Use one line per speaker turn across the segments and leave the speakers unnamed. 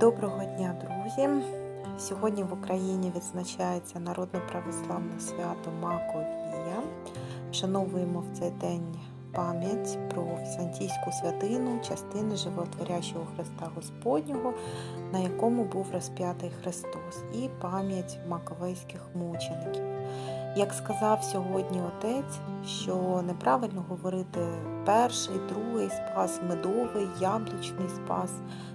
Доброго дня, друзі! Сьогодні в Україні відзначається народне православне свято Маковія. Вшановуємо в цей день пам'ять про візантійську святину, частини животворящого Христа Господнього, на якому був розп'ятий Христос, і пам'ять маковейських мучеників. Як сказав сьогодні отець, що неправильно говорити перший, другий спас, медовий, яблучний спас.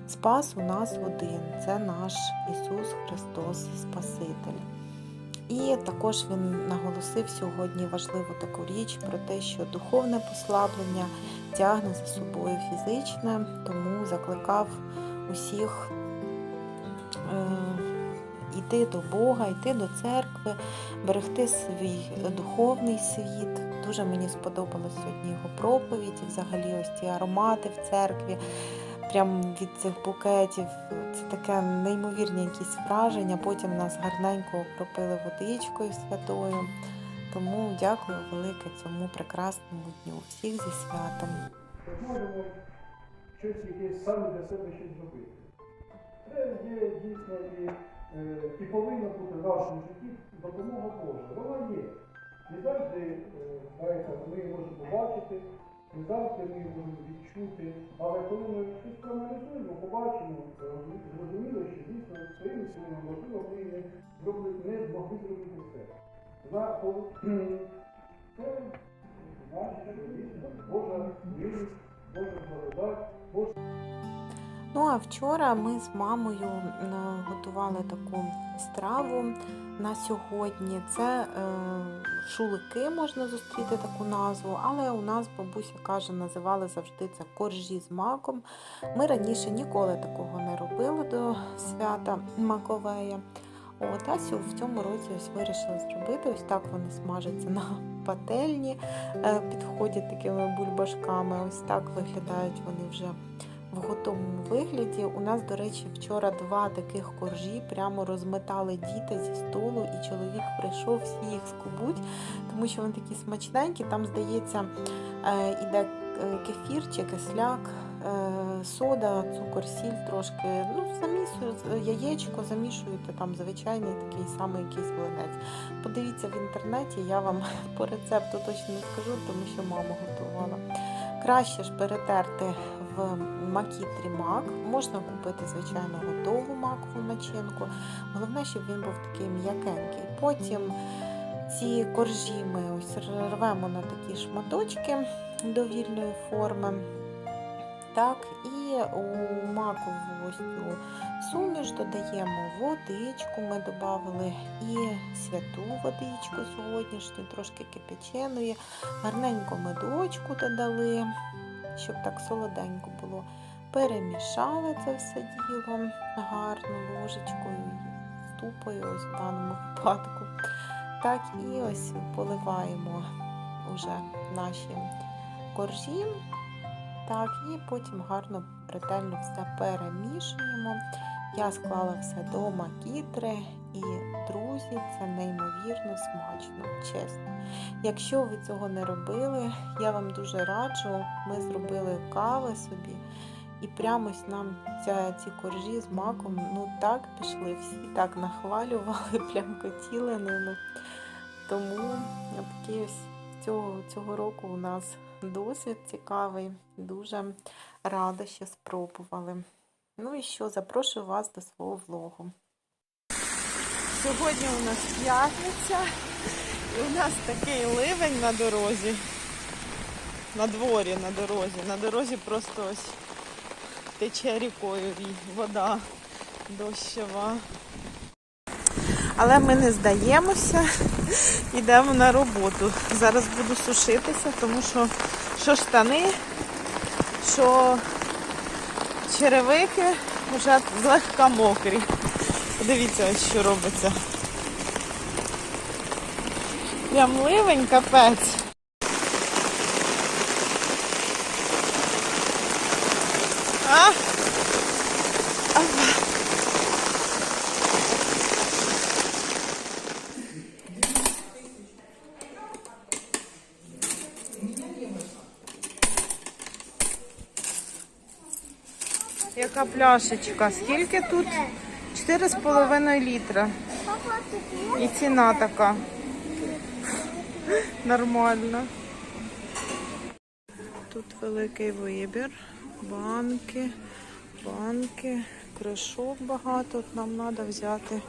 Спас у нас один це наш Ісус Христос Спаситель. І також він наголосив сьогодні важливу таку річ про те, що духовне послаблення тягне за собою фізичне, тому закликав усіх е, йти до Бога, йти до церкви, берегти свій духовний світ. Дуже мені сподобалось сьогодні його проповідь, і взагалі ось ті аромати в церкві прям від цих букетів. Це таке неймовірні якісь враження. Потім нас гарненько окропили водичкою святою. Тому дякую велике цьому прекрасному дню. Всіх зі святом.
можемо щось якесь саме для себе щось зробити. Це є дійсно і, е, і повинна бути в нашому житті допомога Божа. Вона є. Не завжди е, знаєте, ми її можемо побачити, не завжди ми її можемо відчути. Але коли ми щось проаналізуємо, побачимо, зрозуміло, що дійсно своїми силами можливо ми не зробили, не змогли зробити все. За, це значить, що дійсно Божа милість, Божа благодать, Божа
Ну а вчора ми з мамою е, готували таку страву на сьогодні. Це е, шулики, можна зустріти таку назву, але у нас бабуся каже, називали завжди це коржі з маком. Ми раніше ніколи такого не робили до свята Маковея. От, а в цьому році ось вирішили зробити. Ось так вони смажаться на пательні, е, підходять такими бульбашками. Ось так виглядають вони вже в готовому вигляді. У нас, до речі, вчора два таких коржі прямо розметали діти зі столу, і чоловік прийшов, всі їх скубуть, тому що вони такі смачненькі. Там, здається, е, іде е, кефір чи кисляк, е, сода, цукор, сіль трошки. Ну, замісують яєчко, замішуєте там звичайний такий самий якийсь млинець. Подивіться в інтернеті, я вам по рецепту точно не скажу, тому що мама готувала. Краще ж перетерти в макітрі мак. Можна купити, звичайно, готову макову начинку. Головне, щоб він був такий м'якенький. Потім ці коржі ми ось рвемо на такі шматочки довільної форми. Так, і у макову ось цю суміш додаємо водичку. Ми додали і святу водичку сьогоднішню, трошки кипяченої, гарненько медочку додали, щоб так солоденько було. Перемішали це все діло гарно ложечкою, ступою, ось в даному випадку. Так, і ось поливаємо уже наші коржі. Так, і потім гарно ретельно все перемішуємо. Я склала все до макітри і, друзі, це неймовірно смачно, чесно. Якщо ви цього не робили, я вам дуже раджу. Ми зробили кави собі, і прямось нам ця, ці коржі з маком ну так пішли, всі так нахвалювали, плямкотіли ними. Тому ось цього, цього року у нас досвід цікавий. Дуже рада, що спробували. Ну і що, запрошую вас до свого влогу.
Сьогодні у нас п'ятниця, і у нас такий ливень на дорозі. На дворі, на дорозі. На дорозі просто ось тече рікою вода дощова. Але ми не здаємося, йдемо на роботу. Зараз буду сушитися, тому що що штани, що черевики вже злегка мокрі. Подивіться, що робиться. Прям ливень капець. А? Яка
пляшечка. Скільки тут? 4,5 літра. І ціна така. Нормально. Тут великий вибір. Банки, банки, кришок багато. От Нам треба взяти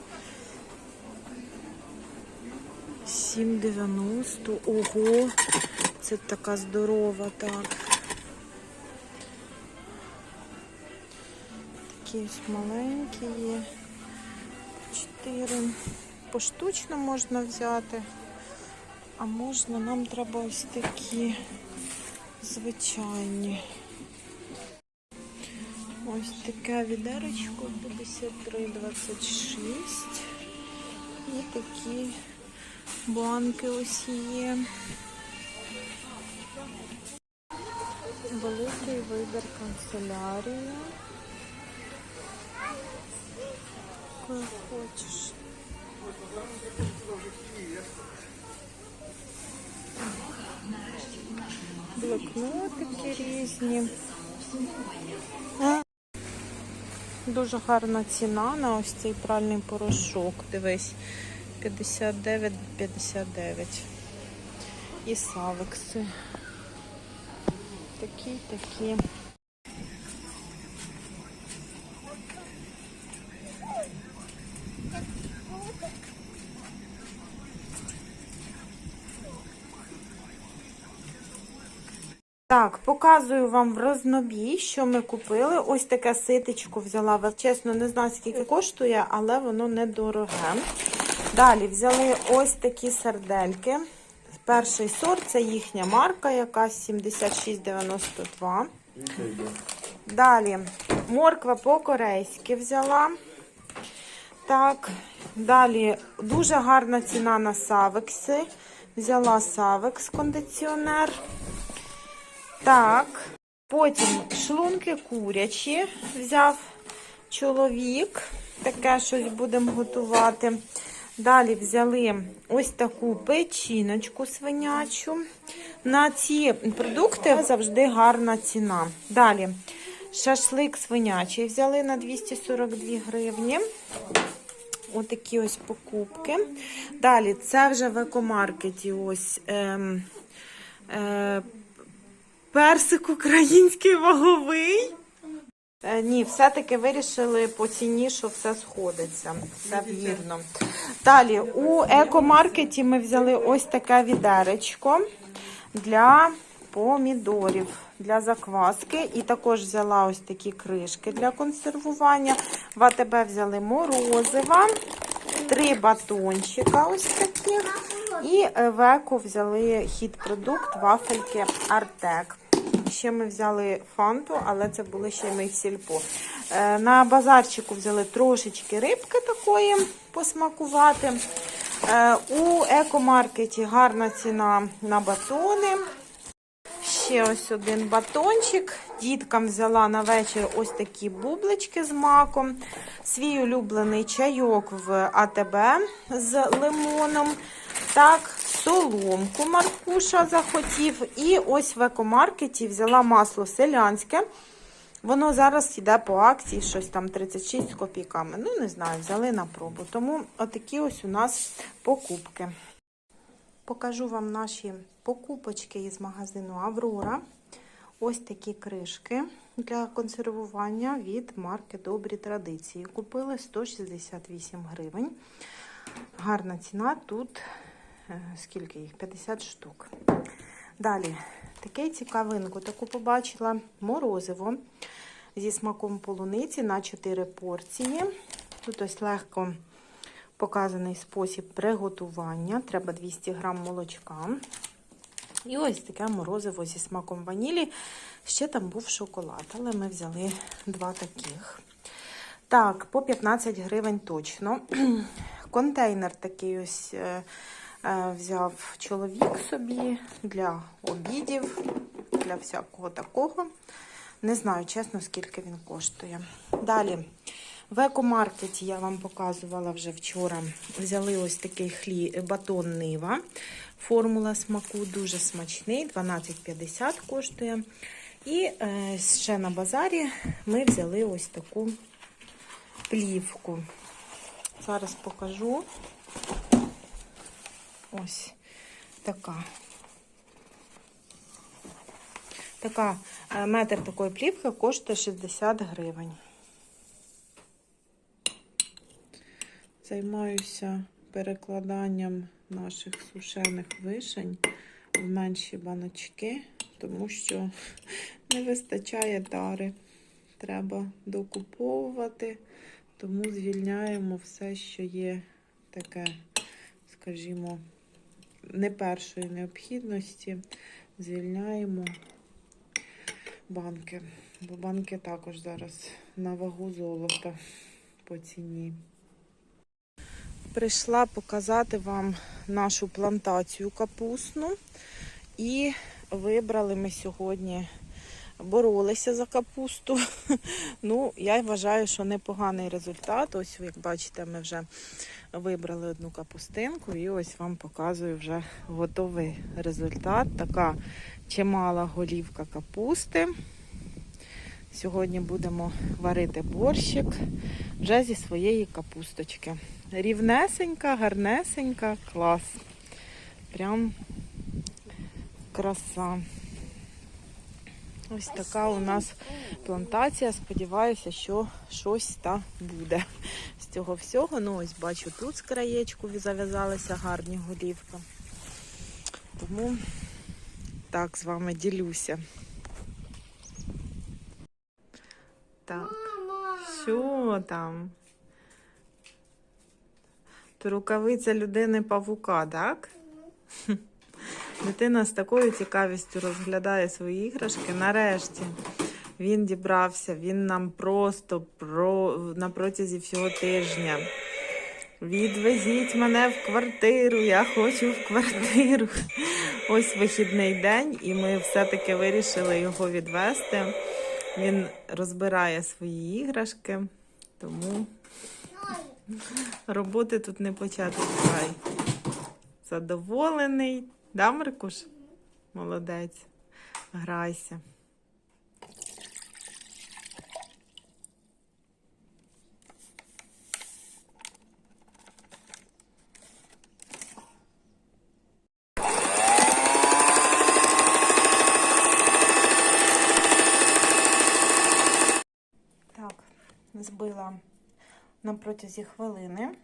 7,90. Ого, це така здорова, так. Такі маленькі є. Чотири. Поштучно можна взяти. А можна, нам треба ось такі звичайні. Ось таке відеречко 53,26. І такі банки ось є. Великий вибір канцелярії. Якою хочеш. Блокнотики різні. Дуже гарна ціна на ось цей пральний порошок. Дивись, 59,59. І савекси. Такі, такі. Так, показую вам в рознобій, що ми купили. Ось таке ситечко взяла. Чесно, не знаю, скільки коштує, але воно недороге. Далі взяли ось такі сардельки. Перший сорт це їхня марка, якась 76,92. Далі морква по-корейськи взяла. Так, далі дуже гарна ціна на савекси. Взяла савекс кондиціонер. Так, потім шлунки курячі взяв чоловік. Таке щось будемо готувати. Далі взяли ось таку печіночку свинячу. На ці продукти завжди гарна ціна. Далі шашлик свинячий взяли на 242 гривні. Отакі ось покупки. Далі це вже в екомаркеті ось. Ем, е, Персик український ваговий. Е, ні, все-таки вирішили по ціні, що все сходиться. Все вірно. Далі у екомаркеті ми взяли ось таке відеречко для помідорів, для закваски. І також взяла ось такі кришки для консервування. В АТБ взяли морозива, три батончика ось таких. І е, в еко взяли хід-продукт, вафельки Артек. Ще ми взяли фанту, але це були ще ми в сільпо. Е, На базарчику взяли трошечки рибки такої посмакувати. Е, У екомаркеті гарна ціна на батони. Ще ось один батончик. Діткам взяла на вечір ось такі бублички з маком. Свій улюблений чайок в АТБ з лимоном. Так, соломку Маркуша захотів. І ось в екомаркеті взяла масло селянське. Воно зараз йде по акції, щось там 36 з копійками. Ну, не знаю, взяли на пробу. Тому отакі ось у нас покупки. Покажу вам наші покупочки із магазину Аврора. Ось такі кришки для консервування від марки Добрі традиції. Купили 168 гривень. Гарна ціна тут скільки їх? 50 штук. Далі, таке цікавинку, таку побачила морозиво зі смаком полуниці на 4 порції. Тут ось легко показаний спосіб приготування. Треба 200 грам молочка. І ось таке морозиво зі смаком ванілі. Ще там був шоколад, але ми взяли два таких. Так, по 15 гривень точно. Контейнер такий ось е, е, взяв чоловік собі для обідів, для всякого такого. Не знаю, чесно, скільки він коштує. Далі. В екомаркеті я вам показувала вже вчора. Взяли ось такий хлі... батон Нива. Формула смаку дуже смачний, 12,50 коштує. І е, ще на базарі ми взяли ось таку плівку. Зараз покажу. Ось така. Така е, метр такої плівки коштує 60 гривень. Займаюся перекладанням наших сушених вишень в менші баночки, тому що не вистачає тари. Треба докуповувати, тому звільняємо все, що є таке, скажімо, не першої необхідності. Звільняємо банки. Бо банки також зараз на вагу золота по ціні. Прийшла показати вам нашу плантацію капусну. І вибрали ми сьогодні, боролися за капусту. Ну, я вважаю, що непоганий результат. Ось, як бачите, ми вже вибрали одну капустинку, і ось вам показую вже готовий результат. Така чимала голівка капусти. Сьогодні будемо варити борщик вже зі своєї капусточки. Рівнесенька, гарнесенька, клас. Прям краса. Ось така у нас плантація. Сподіваюся, що щось та буде з цього всього. Ну, ось бачу, тут з краєчку зав'язалися гарні голівки. Тому так з вами ділюся. Так. Що там? То рукавиця людини павука, так? Дитина з такою цікавістю розглядає свої іграшки. Нарешті він дібрався, він нам просто про... на протязі всього тижня. Відвезіть мене в квартиру, я хочу в квартиру. Ось вихідний день, і ми все-таки вирішили його відвезти. Він розбирає свої іграшки, тому роботи тут не почати. Задоволений. Да, Маркуш? Молодець. Грайся. Збила на протязі хвилини.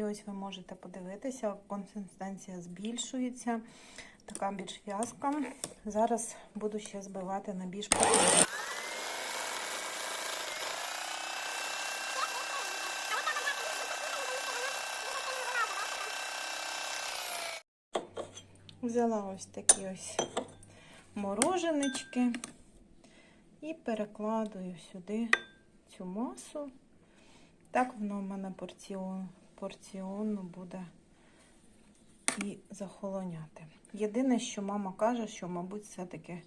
І ось ви можете подивитися, консистенція збільшується, така більш в'язка. Зараз буду ще збивати на більш пакет. Взяла ось такі ось мороженички і перекладую сюди цю масу. Так воно в мене порціон, порціонно буде і захолоняти. Єдине, що мама каже, що, мабуть, все-таки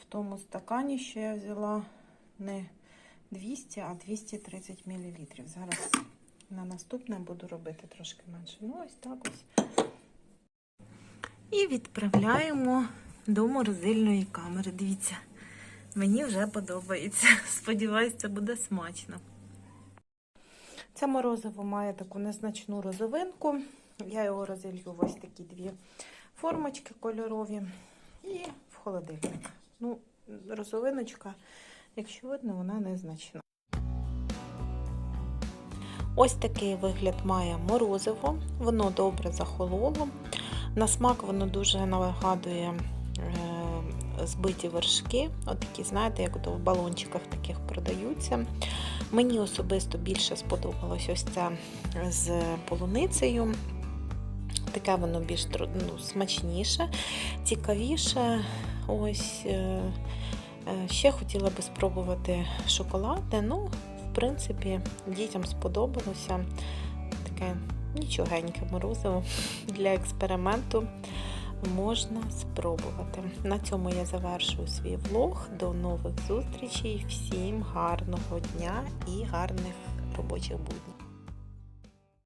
в тому стакані, що я взяла не 200, а 230 мл. Зараз на наступне буду робити трошки менше. Ну, ось так ось. І відправляємо до морозильної камери. Дивіться, мені вже подобається. Сподіваюсь, це буде смачно. Це морозиво має таку незначну розовинку. Я його розілью в ось такі дві формочки кольорові і в холодильник. Ну, розовиночка, якщо видно, вона незначна. Ось такий вигляд має морозиво. Воно добре захололо. На смак воно дуже нагадує е, збиті вершки. Отакі, знаєте, як в балончиках таких продаються. Мені особисто більше сподобалось ось це з полуницею. Таке воно більш ну, смачніше, цікавіше. Ось е, ще хотіла би спробувати шоколадне. Ну, в принципі, дітям сподобалося таке нічогеньке морозиво для експерименту. Можна спробувати. На цьому я завершую свій влог. До нових зустрічей. Всім гарного дня і гарних робочих буднів.